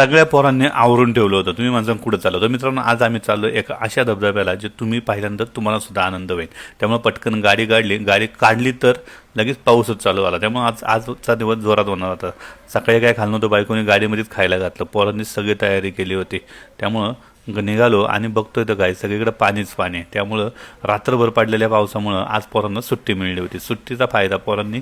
सगळ्या पोरांनी आवरून ठेवलं होतं. तुम्ही माझं कुठं चाललो होतं? मित्रांनो आज आम्ही चाललो एका अशा धबधब्याला जे तुम्ही पाहिल्यानंतर तुम्हाला सुद्धा आनंद होईल. त्यामुळे पटकन गाडी काढली. गाडी काढली तर लगेच पाऊसच चालू आला त्यामुळे आज आजचा दिवस जोरात होणार होता. सकाळी काय खाल्लं नव्हतं बायकोने गाडीमध्येच खायला घातलं. पोरांनी सगळी तयारी केली होती. त्यामुळं ग- निघालो आणि बघतोय तर काय सगळीकडे पाणीच पाणी आहे. त्यामुळं रात्रभर पडलेल्या पावसामुळं आज पोरांना सुट्टी मिळली होती. सुट्टीचा फायदा पोरांनी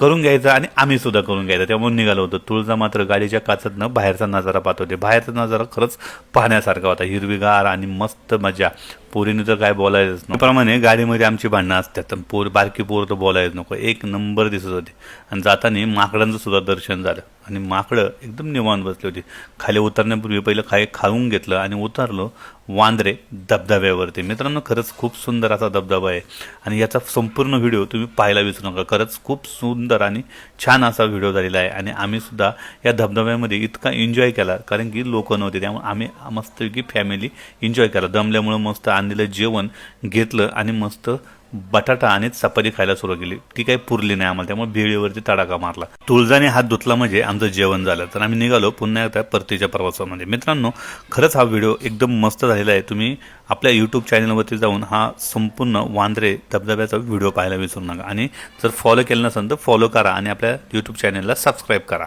करून घ्यायचा आणि आम्ही सुद्धा करून घ्यायचा. त्यामुळे निघालो होतो. तुळजा मात्र गाडीच्या काचातनं बाहेरचा नजारा पाहत होते. बाहेरचा नजारा खरंच पाहण्यासारखा होता. हिरवीगार आणि मस्त मजा. पोरीने तर काय बोलायचंच नाही प्रमाणे गाडीमध्ये आमची भांडणं असतात. पोर बारकी पोर तर बोलायच नको. एक नंबर दिसत होते. आणि जाताना माकडांचं सुद्धा दर्शन झालं. आणि माकडं एकदम निवांत बसली होती. खाली उतरण्यापूर्वी पहिलं खाय खाऊन घेतलं आणि उतरलो वांद्रे धबधब्यावरती. मित्रांनो खरंच खूप सुंदर असा धबधबा आहे. आणि याचा संपूर्ण व्हिडिओ तुम्ही पाहायला विसरू नका. खरंच खूप सुंदर आणि छान असा व्हिडिओ झालेला आहे. आणि आम्ही सुद्धा या धबधब्यामध्ये इतका एन्जॉय केला. कारण की लोक नव्हते. त्यामुळे आम्ही मस्तपैकी फॅमिली एन्जॉय केला. दमल्यामुळं मस्त आणलेलं जेवण घेतलं आणि मस्त बटाटा आणि चपाती खायला सुरुवात केली. ती काही पुरली नाही आम्हाला. त्यामुळे भेळीवरती तडाखा मारला. तुळजाने हात धुतला म्हणजे आमचं जेवण झालं. तर आम्ही निघालो पुन्हा एकदा परतीच्या प्रवासामध्ये. मित्रांनो खरंच हा व्हिडिओ एकदम मस्त झालेला आहे. तुम्ही आपल्या यूट्यूब चॅनलवरती जाऊन हा संपूर्ण वांद्रे धबधब्याचा व्हिडिओ पाहायला विसरू नका. आणि जर फॉलो केलं नसेल तर फॉलो करा आणि आपल्या यूट्यूब चॅनलला सबस्क्राईब करा.